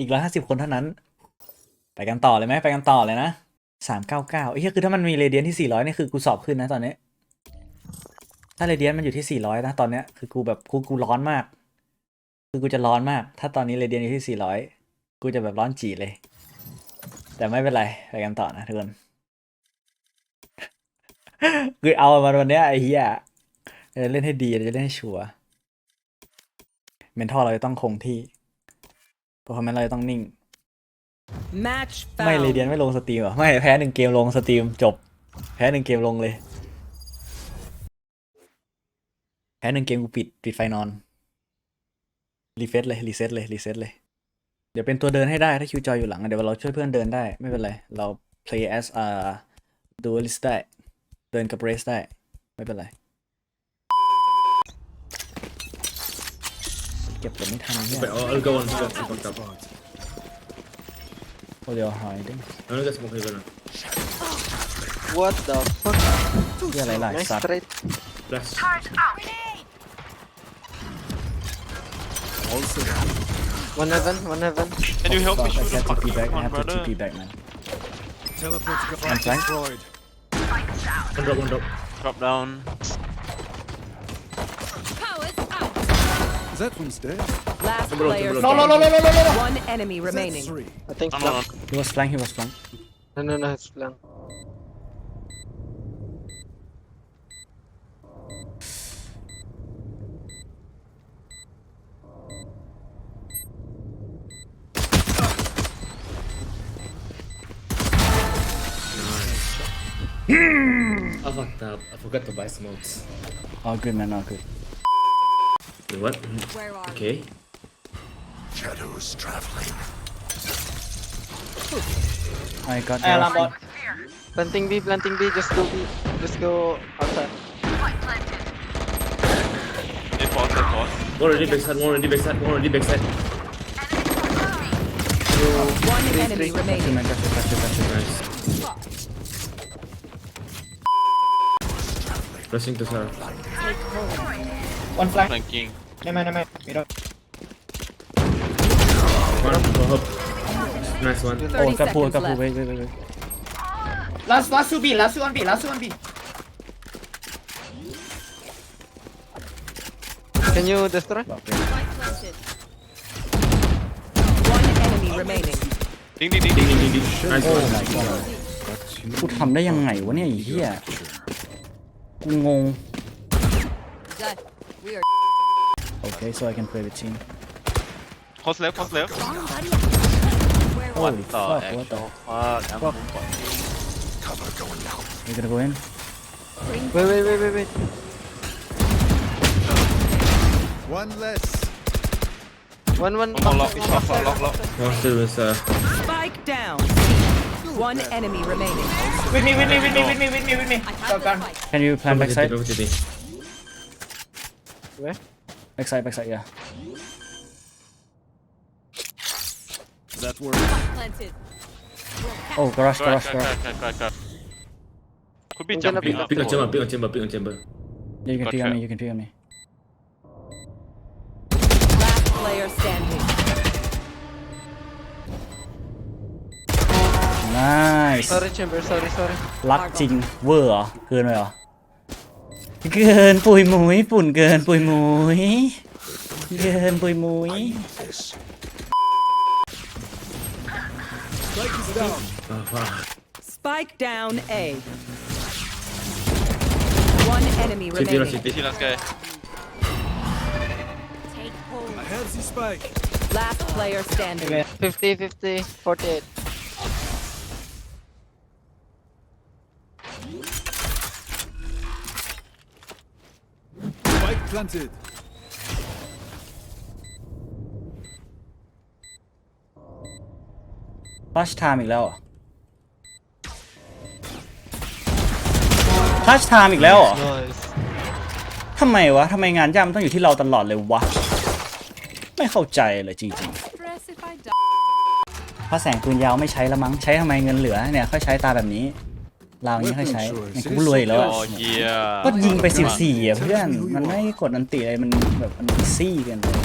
อีกร้อยห้าสิบคนเท่านั้น ไปกันต่อเลยไหมไปกันต่อเลยนะสามเก้าเก้าไอ้เหี้ยคือถ้ามันมีเรเดียนที่สี่ร้อยนี่คือกูสอบขึ้นนะตอนนี้ ถ้าเรเดียนมันอยู่ที่สี่ร้อยนะตอนเนี้ยคือกูแบบกูกูร้อนมาก คือกูจะร้อนมาก ถ้าตอนนี้เรเดียนอยู่ที่สี่ร้อยกูจะแบบร้อนจีเลย แต่ไม่เป็นไรไปกันต่อนะทุกคนคือเอามันวันเนี้ยไอ้เหี้ยเออเล่นให้ดีจะเล่นให้ชัวร์เมนทอเราจะต้องคงที่ เพราะฉะนั้นเราจะต้องนิ่ง Match ไม่เร found. เดียนไม่ลงสตรีมเหรอไม่แพ้หนึ่งเกมลงสตรีมจบ แพ้หนึ่งเกมลงเลย แพ้หนึ่งเกมกูปิดปิดไฟนอนรีเฟซเลยรีเซ็ตเลยรีเซ็ตเลย เดี๋ยวเป็นตัวเดินให้ได้ถ้าคิวจอยอยู่หลังอะเดี๋ยวเราช่วยเพื่อนเดินได้ไม่เป็นไร เรา play as a duelist ได้ เดินกับ race ได้ ไม่เป็นไร ก็บผมไม่ทันเนี่ย But I'll, I'll go on. Go on. I fucked up. โอเดียวหายดิ้ง I'm gonna get smoke heaven. What the fuck? เหี้ยอะไรหลาย Nice สัตว์ straight. Flash. One heaven, one heaven. Can you help me I shoot a have to TP fucking back, I one, have to brother? TP back, man. Teleport I'm device flank. destroyed. One drop. One drop. Drop down. Is that one's dead? Last Number player number standing. one. no, no, no, no. One enemy Is that remaining. three? I think No, no, no. flank. He was flank, he was flank. No, no, no, it's flank. I fucked up. I forgot to buy smokes. All good, man, all good. Wait, what? Okay. Shadows traveling. I got Hey, your- alarm bot. Planting B, planting B, just go B. Just go outside. They pause, they pause. One already backside. One already backside. One already backside. One enemy remaining. man, got you, got you, got you. Nice. Rushing to Sarah. One flank. Flanking. Never mind, never mind. Middle. One. Go up. Nice one. โอ้30กระพู seconds กระพู left. เว้ยเว้ยเว้ยเว้ย Last, last two B, last two on B, last two on B. Can you destroy? One enemy remaining. Ding, ding, ding, ding. Ding, ding, ding. Nice one. กูทำได้ยังไงวะเนี่ยไอ้เหี้ยกูงง Okay so I can play with team Close left, close left. Holy the fuck heck? what the Fuck. Cover going out. You gonna go in? Wait, wait, wait, wait, wait. One less. One, one. One more lock, lock, lock, lock, lock. One still with uh. Spike down. One enemy remaining. With me, with me, with me, with me, with me, with me. Shotgun. Can you plan backside? Over to me. Where? Backside backside yeah That work. Oh garage garage Correct, correct, garage correct, correct, correct. Could be I'm gonna jumping be- up. Pick on chamber. Pick on chamber. Pick on chamber. Yeah you can pick on Gotcha. me you can pick on me Last player standing. Nice Sorry, chamber, sorry, sorry. รักจริงเวอร์เหรอเกินไปเหรอ เกินปุยมุยปุ่นเกินปุยมุยเกินปุยมุย Strike is down. Oh fuck. Spike down A. One enemy City, rush remaining. city. See last guy. I have the spike. Last player standing. 50, 50, 48. planted. พัชไทม์อีกแล้วเหรอพัชไทม์อีกแล้วเหรอ Nice. ทำไมวะ ทำไมงานย่ำต้องอยู่ที่เราตลอดเลยวะ ไม่เข้าใจเลยจริงๆเพราะแสงปืนยาวไม่ใช้ละมั้ง ใช้ทำไมเงินเหลือเนี่ย ค่อยใช้ตาแบบนี้ เราอย่างนี้ค่อยใช้เนี่ยกูรวยอีกแล้วอะ Oh, yeah. ก็ยิงไปสิบสี่อะเพื่อน มันไม่กดอันติอะไรมันแบบมันซี่เกันเลย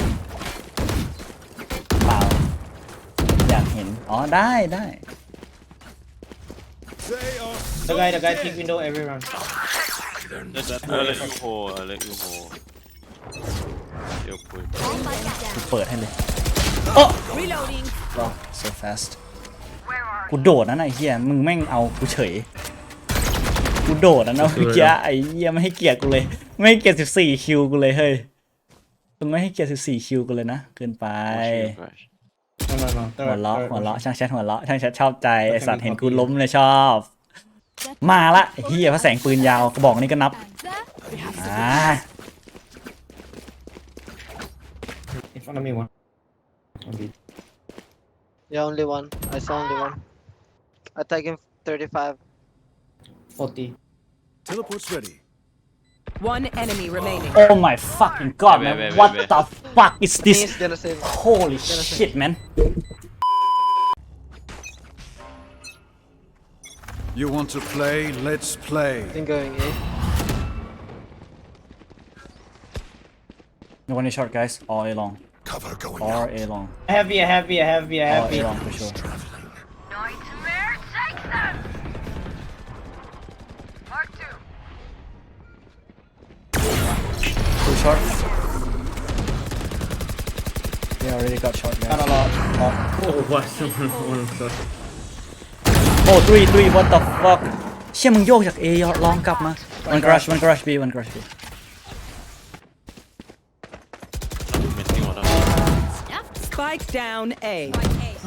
เปล่าห็น อ๋อได้ได้ They are The guy, the guy peek window every round. Just I'll let you hold. I'll let you hold. Yo, boy. กูเปิดให้เลย Reloading. oh so fast กูโดดนะนะไอ้เหี้ยมึงแม่งเอากูเฉย กูโดดนะนะเมื่อกี้ไอ้เหี้ยไม่ให้เกียรติกูเลย ไม่ให้เกียรติ14คิวกูเลยเฮ้ยมึงไม่ให้เกียรติ14คิวกูเลยนะเกินไป Watching you crash. No, no, no. หัว Third, เราะ third, หัวเราะ third. ช่างแชทหัวเราะช่างแชทชอบใจไอสัตว์เห็นกู copy ล้มเลยชอบ มาละไอ้เฮียพระแสงปืนยาวกระบอกนี้ก็นับอ่า In front of me, one. One beat. Yeah, only one. I saw only one. I tag him 35. 40. Teleports ready. One enemy remaining. Oh my fucking god Wait, man wait, wait, what wait. the fuck is this holy shit man You want to play? Let's play. Been going A. no one is short guys all A long Cover going all out. A long I have B, I have B, I have B, I all have A B. long for sure oh. Oh, what? one shot. oh three three what the fuck เชี่ยมึงโยกจาก A ลองกลับมา one crush one crush B one crush B Missing order. Spike down A.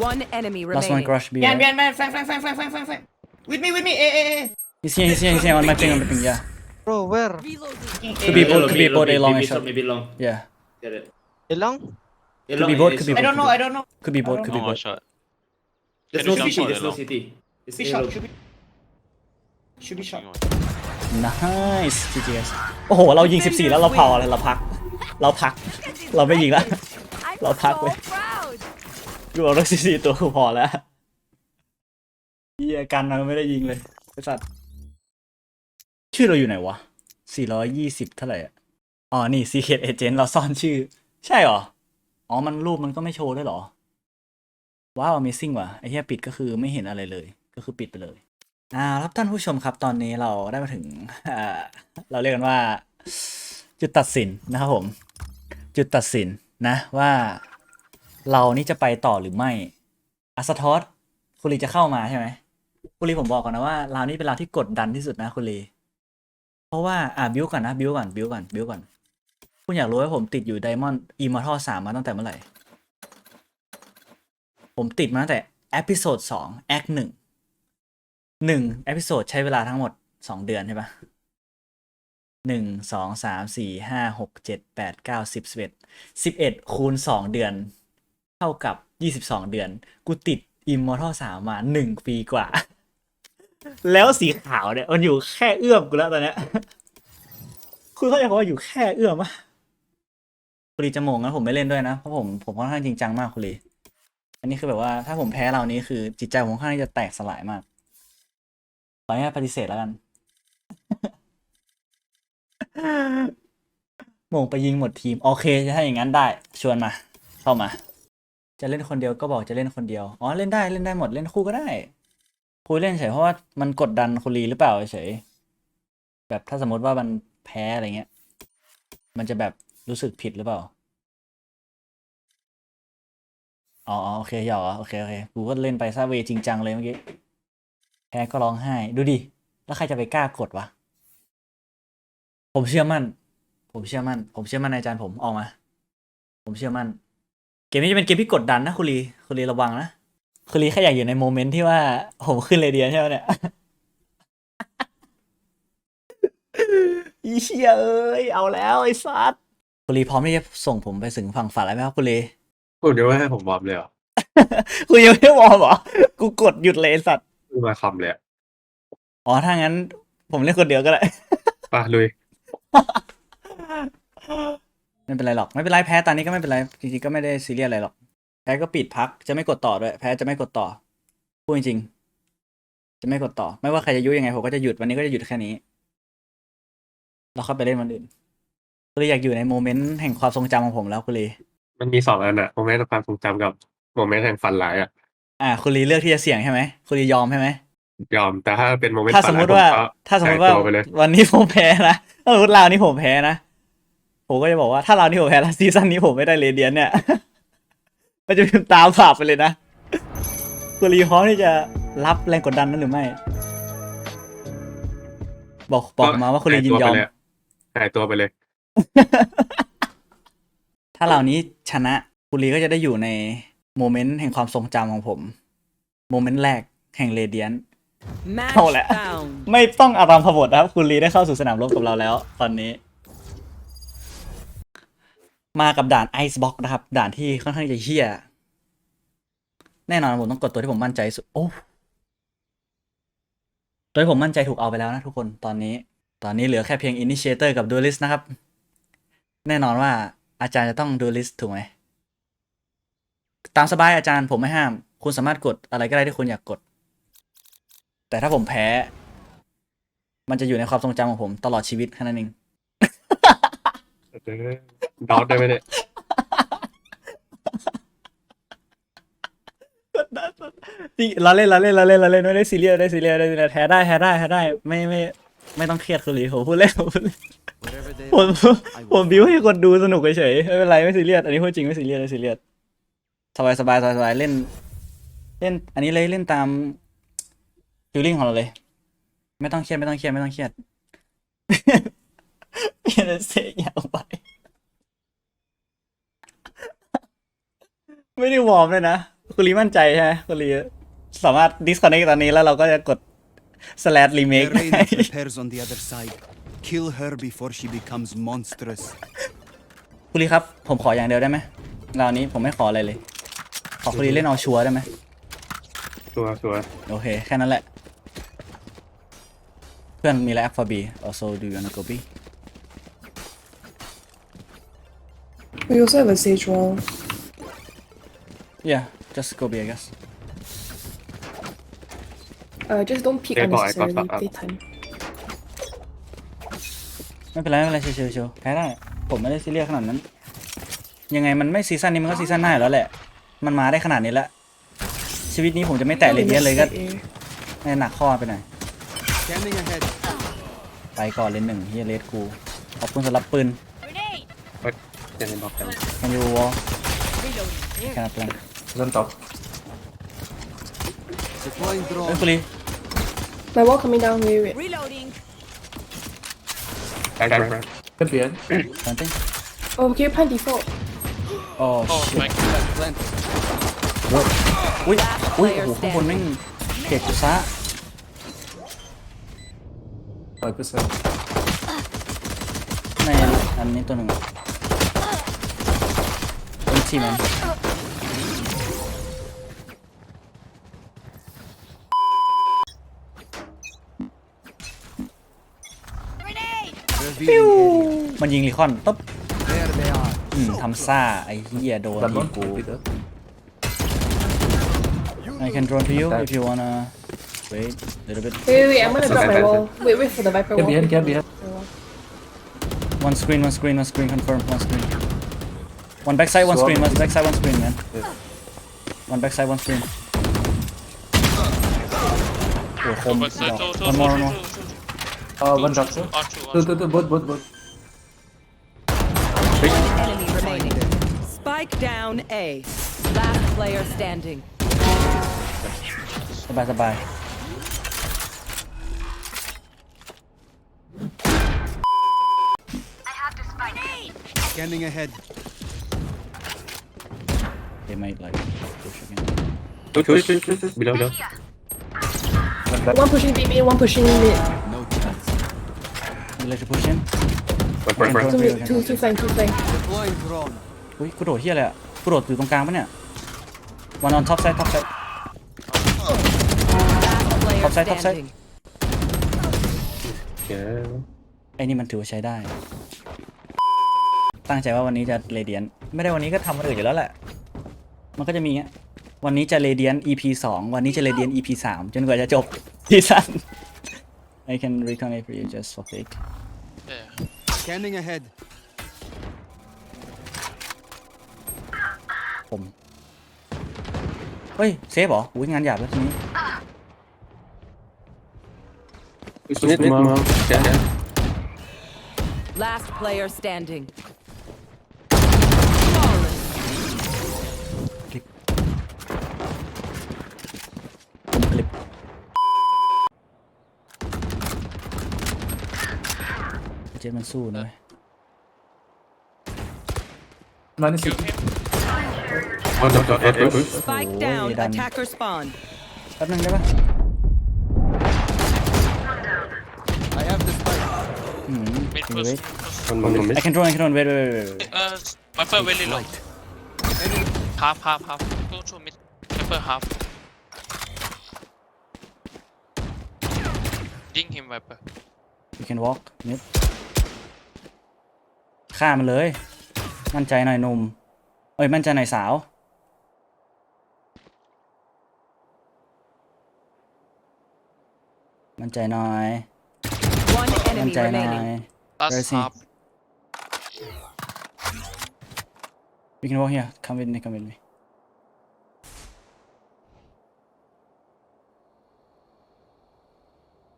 One enemy last one remaining. crush B Behind, right? behind, behind, flank, flank, flank, flank, flank, flank, flank. With me, with me, eh, eh, eh. he's here he's here he's here on my ping on my ping yeah Bro, where? Could be both- could be both A long and maybe short. short, maybe long. yeah Get it. Along? A Could long be and both, A could be short. I both, don't know, could I don't know. could be both could be One more both shot. There's Can no you jump city, short there's or no long? city. It's Be A shot, long. should be. Should be shot. nice GGS โอ้โห เรายิง 14 แล้วเราพอเลยเราพัก เราพัก เราไม่ยิงแล้ว เราพักเว้ยกูเอารัก14ตัวกูพอแล้วเฮียกันเราไม่ได้ยิงเลยไอ้สัตว์ชื่อเราอยู่ไหนวะ 420 เท่าไหร่อะอ๋อ นี่ Secret Agent เราซ่อนชื่อ ใช่เหรอ อ๋อ มันรูปมันก็ไม่โชว์ด้วยหรอ ว้าว Amazing ว่ะ ไอ้เหี้ยปิดก็คือไม่เห็นอะไรเลย ก็คือปิดไปเลย อ่าครับท่านผู้ชมครับ ตอนนี้เราได้มาถึง เราเรียกกันว่า จุดตัดสินนะครับผม จุดตัดสินนะว่าเรานี่จะไปต่อหรือไม่อัสทอสคุณลีจะเข้ามาใช่ไหมคุณลีผมบอกก่อนนะว่าเรานี่เป็นเราที่กดดันที่สุดนะคุณลี เพราะว่าอ่าบิวก่อนนะบิวก่อนบิวก่อนบิวก่อน คุณอยากรู้ว่าผมติดอยู่ไดมอนด์อิมอร์ทัลสามมาตั้งแต่เมื่อไหร่ ผมติดมาตั้งแต่เอพิโซดสองแอคหนึ่งหนึ่งเอพิโซดใช้เวลาทั้งหมดสองเดือนใช่ปะหนึ่งสองสามสี่ห้าหกเจ็ดแปดเก้าสิบสิบเอ็ดสิบเอ็ดคูณสองเดือน เท่ากับยี่สิบสองเดือน กูติดอิมมอร์ทัลสามมาหนึ่งปีกว่า แล้วสีขาวเนี่ย มันอยู่แค่เอื้อมกูแล้วตอนเนี้ย คุณเข้าใจคำว่าอยู่แค่เอื้อมปะ คุณลีจะโมงงั้นผมไม่เล่นด้วยนะเพราะผมผมค่อนข้างจริงจังมากคุณลีอันนี้คือแบบว่าถ้าผมแพ้เรานี้คือจิตใจผมค่อนข้างจะแตกสลายมากขออนุญาตปฏิเสธแล้วกันหม่งไปยิงหมดทีม โอเคถ้าอย่างนั้นได้ ชวนมา เข้ามา จะเล่นคนเดียวก็บอกจะเล่นคนเดียวอ๋อเล่นได้เล่นได้หมดเล่นคู่ก็ได้คุยเล่นเฉยเพราะว่ามันกดดันคุณลีหรือเปล่าเฉยแบบถ้าสมมติว่ามันแพ้อะไรเงี้ย มันจะแบบ รู้สึกผิดหรือเปล่า อ๋อโอเคหยอกเหรอโอเคโอเคกูก็เล่นไปซะเวจริงจังเลยเมื่อกี้แพ้ก็ร้องไห้ ดูดิ แล้วใครจะไปกล้ากดวะ ผมเชื่อมั่น ผมเชื่อมั่น ผมเชื่อมั่นในอาจารย์ผมออกมา ผมเชื่อมั่น เกมนี้จะเป็นเกมที่กดดันนะคุณลีคุณลีระวังนะคุณลีแค่อยากอยู่ในโมเมนต์ที่ว่าผมขึ้นเรเดียใช่ไหมเนี่ยอีเชียเอ้ยเอาแล้วไอ้สัส คุณลีพร้อมที่จะส่งผมไปถึงฝั่งฝันแล้วไหมครับคุณลีคุณเดี๋ยวว่าให้ผมวอร์มเลยเหรอ คุณยังไม่ได้วอร์มเหรอ กูกดหยุดเลยไอ้สัตว์ไม่มาคำเลยอะอ๋อ ถ้างั้น ผมเล่นคนเดียวก็ได้ ไป่ะลุย ไม่เป็นไรหรอก ไม่เป็นไรแพ้ตอนนี้ก็ไม่เป็นไร จริงๆก็ไม่ได้ซีเรียสอะไรหรอก แพ้ก็ปิดพัก จะไม่กดต่อด้วย แพ้จะไม่กดต่อ พูดจริงๆจะไม่กดต่อ ไม่ว่าใครจะยุยังไงผมก็จะหยุด วันนี้ก็จะหยุดแค่นี้แล้วค่อยไปเล่นวันอื่น ก็เลยอยากอยู่ในโมเมนต์แห่งความทรงจำของผมแล้วก็เลยมันมีสองอันอะโมเมนต์ความทรงจำกับโมเมนต์แห่งฝันร้ายอะอ่าคุณลีเลือกที่จะเสี่ยงใช่ไหมคุณลียอมใช่ไหมยอมแต่ถ้าเป็นโมเมนต์ถ้าสมมติว่าถ้าสมมติว่าไปเลยวันนี้ผมแพ้นะถ้าสมมติราวนี้ผมแพ้นะผมก็จะบอกว่าถ้าราวนี้ผมแพ้แล้วซีซั่นนี้ผมไม่ได้เรเดียนเนี่ยมันจะเป็นตามบาปไปเลยนะคุณลีพร้อมที่จะรับแรงกดดันนั้นหรือไม่ บอกบอกมาว่าคุณลียินยอมหายตัวไปเลย ถ้าเหล่านี้ชนะคุณลีก็จะได้อยู่ในโมเมนต์แห่งความทรงจำของผม โมเมนต์แรกแห่งเรเดียน Match Oh, lẹ. found. ไม่ต้องอารัมพบทนะครับ คุณลีได้เข้าสู่สนามรบกับเราแล้ว ตอนนี้ มากับด่านไอซ์บ็อกนะครับ ด่านที่ค่อนข้างจะเฮี้ย แน่นอนผมต้องกดตัวที่ผมมั่นใจสุด โอ้ตัวที่ผมมั่นใจถูกเอาไปแล้วนะทุกคนตอนนี้ ตอนนี้เหลือแค่เพียง Initiator กับ Duelist นะครับ แน่นอนว่าอาจารย์จะต้อง Duelist ถูกไหม ตามสบายอาจารย์ผมไม่ห้าม คุณสามารถกดอะไรก็ได้ที่คุณอยากกด แต่ถ้าผมแพ้ มันจะอยู่ในความทรงจำของผมตลอดชีวิตแค่นั้นเองดอทได้ไหมเนี่ยจริงเราเล่นเราเล่นเราเล่นเราเล่นไม่ได้ซีเรียสได้ซีเรียสได้ซีเรียสแพ้ได้แพ้ได้แพ้ได้ไม่ไม่ ไม่ต้องเครียดคุณหลีผมพูดเล่นผมพูดเล่น Whatever they ผมผมบิวให้คนดูสนุกเฉยๆไม่เป็นไรไม่ซีเรียสอันนี้พูดจริงไม่ซีเรียสไม่ซีเรียสสบายสบายสบายสบายเล่น เล่น อันนี้เลยเล่นตามฟิลลิ่งของเราเลย ไม่ต้องเครียดไม่ต้องเครียดไม่ต้องเครียดเปลี่ยนเป็นเสียงอย่างไปไม่ได้วอร์มเลยนะ คุณลีมั่นใจใช่ไหมคุณลีสามารถ disconnect ตอนนี้แล้วเราก็จะกด slash remake The Reina prepares on the other side. Kill her before she becomes monstrous. คุณลีครับ ผมขออย่างเดียวได้ไหมราวนี้ผมไม่ขออะไรเลย ขอคุณลีเล่นเอาชัวร์ได้ไหมตัวตัวโอเค แค่นั้นแหละ เพื่อนมีแล้ว for B also do you wanna go B We also have a sage wall. yeah just go B I guess Uh, just don't peek Okay, got it, got unnecessarily. that, uh, Playtime. ไม่เป็นไรไม่เป็นไรเชิวๆๆแพ้ได้ผมไม่ได้ซีเรียสขนาดนั้น ยังไงมันไม่ซีซั่นนี้มันก็ซีซั่นหน้าอยู่แล้วแหละ มันมาได้ขนาดนี้แล้ว ชีวิตนี้ผมจะไม่แตะเลเดียนเลยก็ Missed it, eh? ไม่หนักข้อไปหน่อย Scanning ahead. ไปก่อนเลยหนึ่งเฮียเลสกู ขอบคุณสำหรับปืน Grenade. เจนบอกกัน can you wall Reloading. can I plan Don't top Deploying เอ้ย drone. คุณลี My wall coming down. Wait, wait. Reloading. แบงค์แบงค์ขึ้นเปลี่ยน something Oh, can you plant default? oh shit Plant. อุ้ยอุ้ยโอ้โหข้างบนแม่งเก็บกูซะ ร้อยเปอร์เซ็นต์ ในอันนี้ตัวหนึ่งเป็นทีมัน มันยิงรีคอนต๊บ There they are. อืมทำซ่า ไอ้เหี้ยโดนยิงกู I can drone to you if you wanna wait a little bit Wait, wait, wait. I'm gonna drop my wall. Wait, wait for the viper wall. behind, get behind. Viper wall. one screen one screen one screen confirm one screen one backside one screen one backside one screen man one backside one screen โอ้โหคมดอก one more one more Uh, one drop two. Two, two, two, both, both, both. Spike down A. Last player standing. สบายสบาย I have the spike. Scanning ahead. they might like push again Two, two, two, two, two. Below, below. One pushing B, mid, one pushing mid. No chance. you like to push in One, one, one. Two mid, two, two flank, two flank. Deploying drone. อุ้ยกูโดดเฮียเลยอะกูโดดอยู่ตรงกลางปะเนี่ย one on top side top side Last player Top side, top side. standing. Yeah. ไอ้นี่มันถือว่าใช้ได้ ตั้งใจว่าวันนี้จะเรเดียน ไม่ได้วันนี้ก็ทำวันอื่นอยู่แล้วแหละ มันก็จะมีเงี้ยวันนี้จะเรเดียน EP สองวันนี้จะเรเดียน EP สามจนกว่าจะจบซีซั่น I can reconnect for you just for fake Scanning ahead. ผมเฮ้ยเซฟเหรออุ้ยงานหยาบแล้วทีนี้ Mid, mid, mid. Yeah, yeah. Last player standing. คลิปเจมันสู้นะเว้ย Minus six. One shot, shot, eight, eight, eight. Spike Oh, down. you done. Attacker spawn. แป๊บนึงได้ปะ I have the spike. อืม Mid เว push. ท One more mid. I can draw I can draw wait wait wait wait Uh, Viper very low. Half, half, half. Go to mid. Viper half. Ding him, Viper. you can walk mid ฆ่ามันเลย มั่นใจหน่อยหนุ่มเอ้ยมั่นใจหน่อยสาว มั่นใจหน่อย One มั่น enemy ใจหน่อย remaining. Last Where is he? half. you can walk here come with me come with me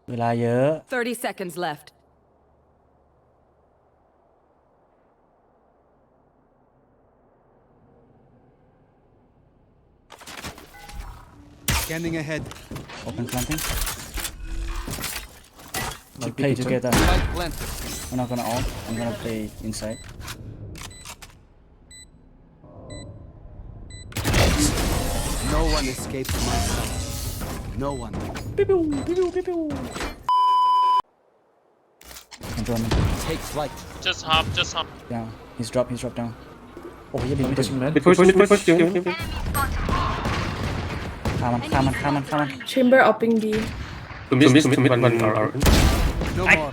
เวลาเยอะ 30 seconds left. Scanning ahead. open planting we Keep play it, together Spike planted. I'm not gonna ult I'm gonna play inside No one escapes my sight. No one. ปิ้วปิ้วปิ้วปิ้วปิ้ว Control me Take flight. Just half, just half. down he's drop he's drop down โอ้ยอย่าบิน I'm ไม่ถึง pushing mid. Mid push, mid push, push. Kill, kill, kill. ฆ่ามันฆ่ามันฆ่ามันฆ่ามัน Chamber upping B. To mid, to mid, one, one, our, our. No more.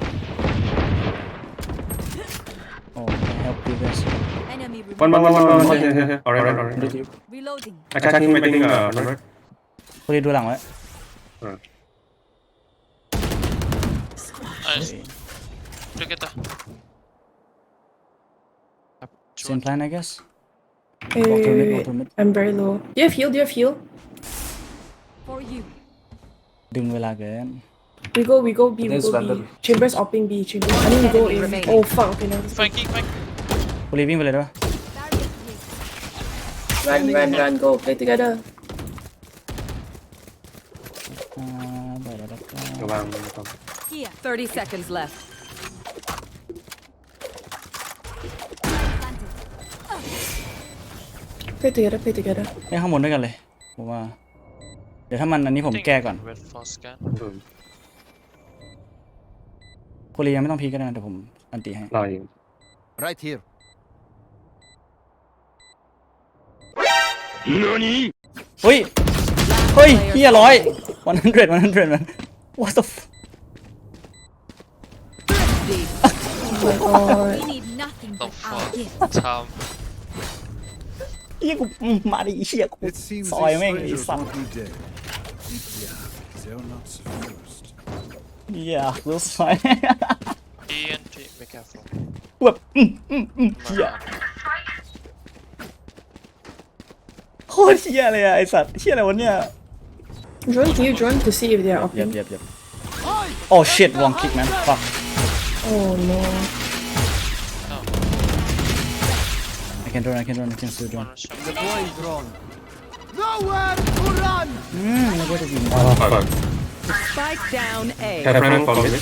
โอ้ help you guys Enemy One, one, one, one, one, removed. one, here, here, here. Alright, alright, alright. Reloading. Attacking, waiting, uh, number. พวกนี้ดูหลังไว้ Nice. Together. same plan I guess Walk through mid, walk Hey, through mid. I'm very low. Do you have heal? Do you have heal? For you. ดึงเวลาเกิน We go, we go B, we There's go Vandal. B. Chambers upping B. Chambers. I think we go Enemy A. remaining. Oh fuck. Okay, now this Flanking, flank. พวกนี้วิ่งไปเลยได้ปะ Barrier here. Run, run, run. Go play together. อ่าไปแล้วแล้วก็ระวังระวัง Here. 30 seconds left. Play together. Play together. เล่นข้างบนด้วยกันเลยผมว่า เดี๋ยวถ้ามันอันนี้ผม Think แก้ก่อน Wait for scan. อืมโคเรียยังไม่ต้องพีก็ได้นะเดี๋ยวผมอันตีให้ รออยู่ Right here. เฮ้ย เฮ้ยเฮียร้อยวันฮันเดรดวันฮันเดรดมัน what the f Deep. Oh my god. We need nothing The but our fuck? gift. Tom. เฮียกูอืมมาดิเฮียกู It seems ซอย these แม่งไอ้ strangers สัตว์ want me dead. Yeah, they're not supposed. เฮียกูซอย ENT. Be careful. แบบอืมอืมอืมเฮีย Mark. โคตรเฮียเลยอะไอสัตว์เฮียอะไรวะเนี่ย Drone, can you drone to see if they are upping? เย็บเย็บเย็บ oh shit wrong kick man fuck Oh no. I can drone I can drone I can still drone One shot. Deploying drone. Nowhere to run. อืมไม่ได้จะยิง Fuck. Spike down A. Have friend for mid.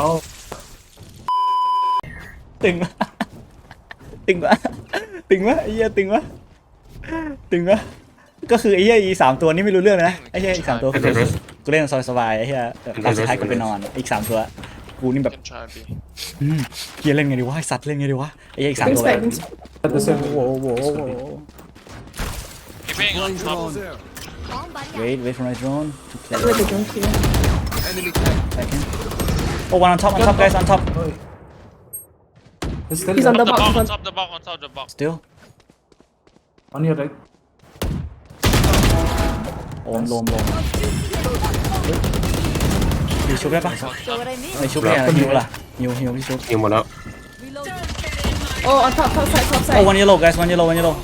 Oh, ตึงวะตึงวะตึงวะไอ้เหี้ยตึงวะตึงวะก็คือไอ้เหี้ยอีสามตัวนี้ไม่รู้เรื่องเลยนะไอ้เหี้ยอีกสามตัว Have friend. กูเล่นสบายๆไอ้เหี้ยแบบตอนสุดท้ายกูไปนอนอีกสามตัวกูนี่แบบ Can try B. อืมเฮียเล่นไงดีวะไอ้สัตว์เล่นไงดีวะไอ้เหี้ยอีกสาม Bring ตัว spike. Bring spike. at the same. โอ้โหโอ้โหโอ้โห Keeping on Deploying top. Drone. Bomb buddy. wait wait for my drone to play Wait, the drone clear. Enemy tag. second oh one on top on top guys on top He's still He's on there. the The box. box He's on on. top, the box on top, the box. still on your right. โอมโลมโลมดีชุบได้ปะ So what I mean? ไม่ชุบเนี่ยฮิวล่ะฮิวฮิวพี่ชุบยิงหมดแล้ว Reloading. Oh, on top, top side, top side. oh one yellow guys one yellow one yellow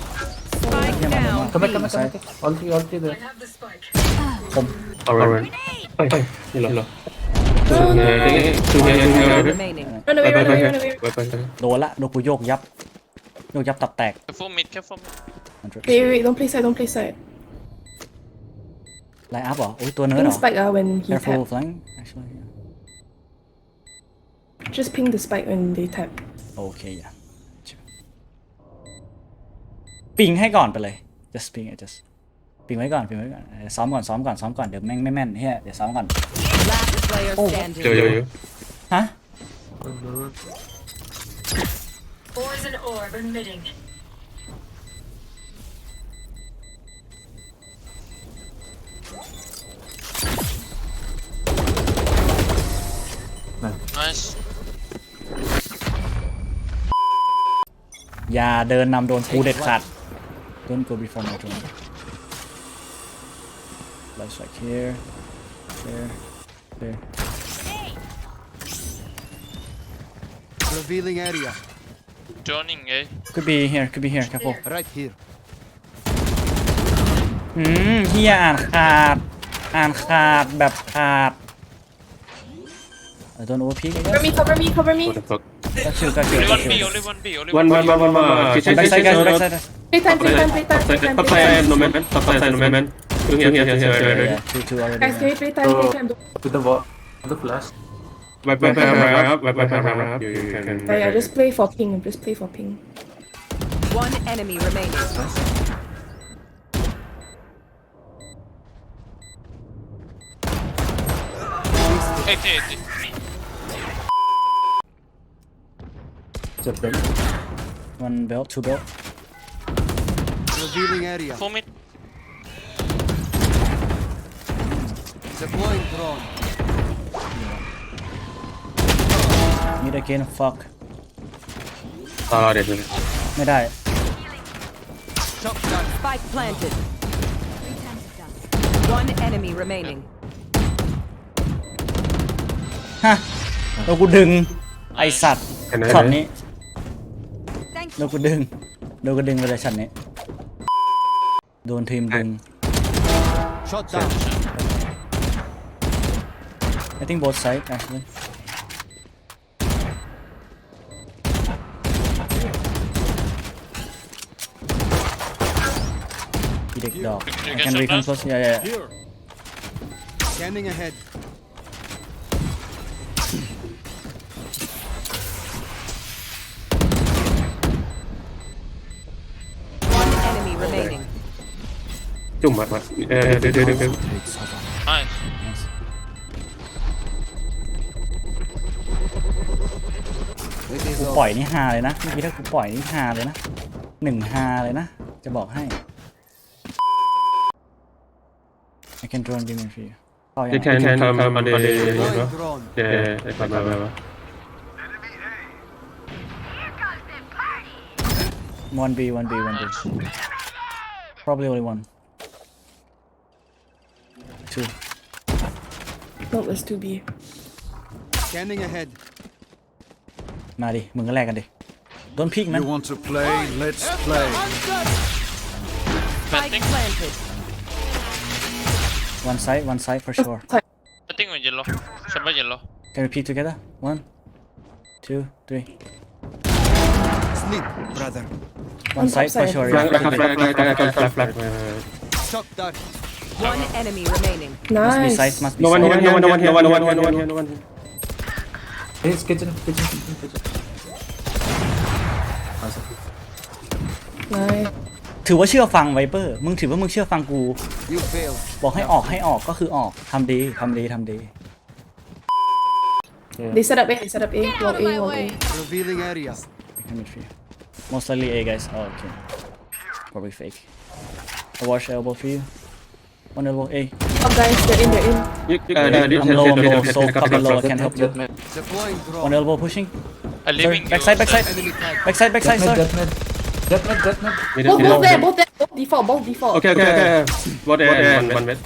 Spike Spike Yeah, man, down. Come back, come B. back, come back. All three, all three there. Orange. Hey, hey, hello, hello. Two here, two here, two here. Remaining. Run away, run away, run away. Wait, wait, wait. โดนละโดนกูโยกยับโยกยับตับแตก Careful mid, careful mid. 100% Wait, wait, wait, don't play side, don't play side. ไลน์อัพเหรอโอ้ยตัว Ping เนื้อเหรอ spike uh, when he careful tap. flank actually Just ping the spike when they tap. โอ ปิงให้ก่อนไปเลย just ปิง just ปิงไว้ก่อนปิงไว้ก่อนเออซ้อมก่อนซ้อมก่อนซ้อมก่อนเดี๋ยวแม่งไม่แม่นเฮียเดี๋ยวซ้อมก่อน Last player standing. Yo, yo, yo. ฮะ Poison orb emitting. Nice. อย่าเดินนำโดนกูเด็ดขาด don't go before my turn let's like here here here Revealing area. Joining, eh? could be here could be here careful Right here. อืมเฮียอ่านขาด อ่านขาดแบบขาดเออโดนโอพีกไอ้ Cover me, cover me, cover me. What the fuck? ก็ชิวก็ชิว Only ก็ one ชิ B, ว only one B, only One, one one, one, one, one. Kitchen, backside kitchen, guys no, no. Backside Playtime, playtime, playtime, Top side, playtime, top side, playtime. no man. Top side, no man. Two here, here, here, here, yeah, here. yeah, two two already Guys, man. play playtime, So- playtime. To the wall. To the flash. Wait, wait, wait, wait, up, wait, wait, wait, wait, up. You, you can. Yeah, yeah, just play for ping, just play for ping. One enemy remaining. Eighty, eighty. Just belt. one belt two belt Revealing area. Full mid. Deploying drone. mid again fuck Ah, there, there. ไม่ได้ Shot down. Spike planted. One enemy remaining. ฮะแล้วกูดึงไอสัตว์ไหนๆช็อตนี้ Thank แล้วกูดึงแล้วกูดึงไปเลยช็อตนี้ โดนทีมดึง Shot down. I think both sides actually He dick dog. You I can can shot recon last? close. Yeah, yeah, yeah. Scanning ahead. จุ่มมามาเออเดี๋ยวเดี๋ยวเดี๋ยวเดี๋ยว Nice. Nice. กูปล่อยนี่ฮาเลยนะเมื่อกี้ถ้ากูปล่อยนี่ฮาเลยนะหนึ่งฮาเลยนะ จะบอกให้ I can drone beam for you เข้ายัง You can come on the Deploying drone. yeah ไอ้ปัดมามามา one B one B one B probably only one two No, let's 2B. Scanning ahead. มาดิ มึงก็แลกกันดิ Don't peek man You want to play? Let's play. Spike planted. one side one side for sure I think we're yellow. Somebody yellow. can we peek together one two three Sleep, brother. one On side top for side. sure flag yeah flag flag flag flag flag flag Shot down. One enemy remaining. must be Nice. side must be no one side here no one here no one no one no one no one Hey, it's kitchen, kitchen, kitchen, kitchen. Awesome. Nice. ถือว่าเชื่อฟังไวเปอร์ มึงถือว่ามึงเชื่อฟังกู You failed. บอกให้ออกให้ออกก็คือออกทำดีทำดีทำดี They set up A, they set up A, wall A, wall A. Revealing area. I can for you. Most likely A guys. Oh okay. Probably fake. I watch elbow for you. One elbow A. Up guys, they're in, they're in. you uh I'm low, I'm low, so copy low. I can help you. Jet mid. Deploying One drone. elbow pushing. I'm Sorry, leaving backside, you. backside, Enemy tag. backside, Jet backside. mid, Sorry. jet mid. Jet mid, jet mid. Both, both there, both there, both default, both default. okay okay okay what one one mid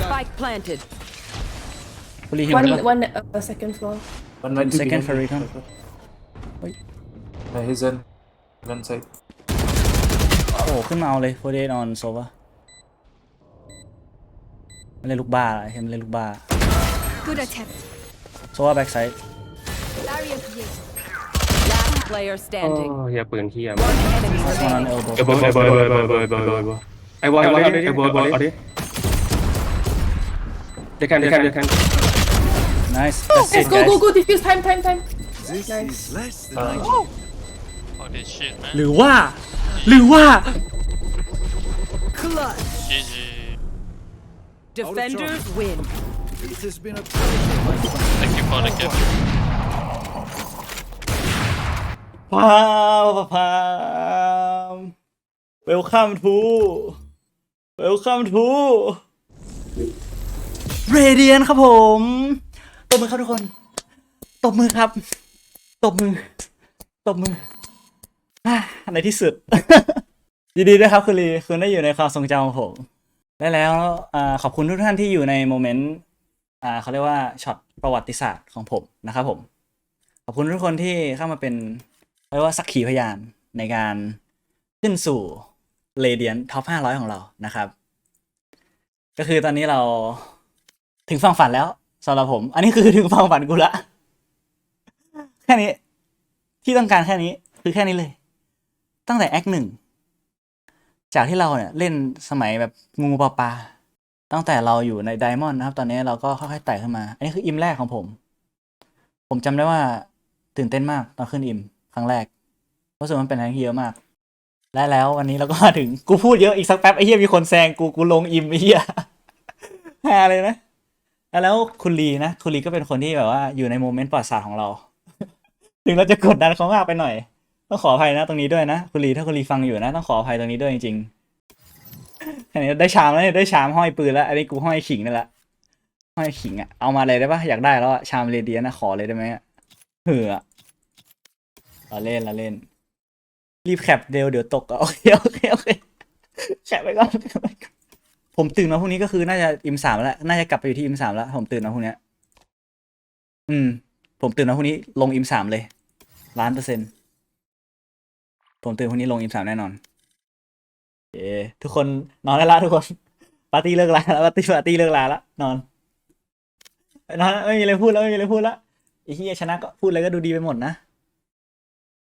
Spike planted. Fully him. One, remember? one uh, second floor. One might be second behind for you. recon. Wait. Uh, he's in. One side. โอ้ขึ้นมาเอาเลยโฟเดนอนโซวะ เล่นลูกบ้าเห็นเล่นลูกบ้า Good ะโซว่าแบ็กไซด์ Barrier created. Last player โอ้ standing. ยอย่าปืนเทียม One enemy โซน remaining. เอลโบไอ้บอยไอ้บอยไอ้บอยไอ้บอยไอ้บอยไอ้บอยเอาดิไอ้บอลบอลเอาดิเด็กกันเด็กกันเด็กกันน i ส e Let's go go go defuse time time time This is less than I do. Oh, this shit, man. หรือว่า หรือว่า GG. Defenders win. It has been a Thank you for the gift พาวพาม welcome to welcome to radiant ครับผม ตบมือครับทุกคน ตบมือครับ ตบมือ ตบมืออะในที่สุด ยินดีด้วยครับคุณลีคุณได้อยู่ในความทรงจำของผม และแล้วอขอบคุณทุกท่านที่อยู่ในโมเมนต์เขาเรียกว่าช็อตประวัติศาสตร์ของผมนะครับผม ขอบคุณทุกคนที่เข้ามาเป็นเรียกว่าสักขีพยานในการขึ้นสู่เรเดียนท็อป500 ของเรานะครับ ก็คือตอนนี้เราถึงฝั่งฝันแล้วสำหรับผม อันนี้คือถึงฝั่งฝันกูละ แค่นี้ ที่ต้องการแค่นี้ คือแค่นี้เลย ตั้งแต่แอคหนึ่ง จากที่เราเนี่ยเล่นสมัยแบบงูปลาปลาตั้งแต่เราอยู่ในไดมอนด์นะครับ ตอนนี้เราก็ค่อยๆไต่ขึ้นมา อันนี้คืออิมแรกของผม ผมจำได้ว่าตื่นเต้นมากตอนขึ้นอิมครั้งแรกรู้สึกว่ามันเป็นอะไรที่เยอะมาก และแล้ววันนี้เราก็มาถึงกูพูดเยอะอีกสักแป๊บไอ้เหี้ยมีคนแซงกูกูลงอิมไอ้เหี้ยแฮเลยนะแล้วคุณลีนะคุณลีก็เป็นคนที่แบบว่าอยู่ในโมเมนต์ประวัติศารของเรา ถึงเราจะกดดันเขามากไปหน่อย ต้องขออภัยนะตรงนี้ด้วยนะคุณลีถ้าคุณลีฟังอยู่นะต้องขออภัยตรงนี้ด้วยจริงๆอันนี้ได้ชามแล้วเนี่ยได้ชามห้อยปืนแล้วอันนี้กูห้อยขิงนี่แหละห้อยขิงอะเอามาเลยได้ปะอยากได้แล้วอะชามเรเดียนะขอเลยได้ไหมเหือเราเล่นเราเล่น รีบแคปเดี๋ยวเดี๋ยวตกโอเคโอเคโอเคแคปไปก่อนแคปไปก่อนผมตื่นมาพรุ่งนี้ก็คือน่าจะอิมสามแล้ว น่าจะกลับไปอยู่ที่อิมสามแล้ว ผมตื่นมาพรุ่งนี้อืม ผมตื่นมาพรุ่งนี้ลงอิมสามเลยล้านเปอร์เซ็นต์ ผมตื่นพรุ่งนี้ลงอิมสามแน่นอนเอทุกคนนอนได้ละทุกคน ปาร์ตี้เลิกลาแล้วปาร์ตี้ปาร์ตี้เลิกลาแล้วนอนนอนไม่มีอะไรพูดแล้วไม่มีอะไรพูดแล้วไอ้เฮียชนะก็พูดอะไรก็ดูดีไปหมดนะ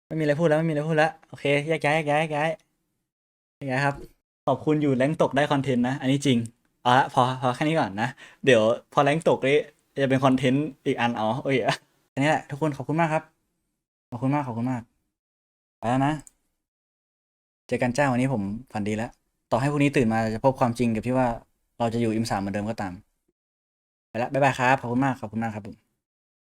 ไม่มีอะไรพูดแล้วไม่มีอะไรพูดแล้วโอเคแยกย้ายแยกย้ายแยกย้ายแยกย้ายครับ ขอบคุณอยู่แรงตกได้คอนเทนต์นะ อันนี้จริงเอาละพอพอแค่นี้ก่อนนะ เดี๋ยวพอแรงตกนี่จะเป็นคอนเทนต์อีกอันเอาโอ้ยออันนี้แหละทุกคนขอบคุณมากครับ ขอบคุณมากขอบคุณมากไปแล้วนะ เจอกันจ้าวันนี้ผมฝันดีแล้ว ต่อให้พรุ่งนี้ตื่นมาจะพบความจริงกับที่ว่าเราจะอยู่อิมสามเหมือนเดิมก็ตาม ไปละบ๊ายบายครับ ขอบคุณมาก ขอบคุณมากครับผม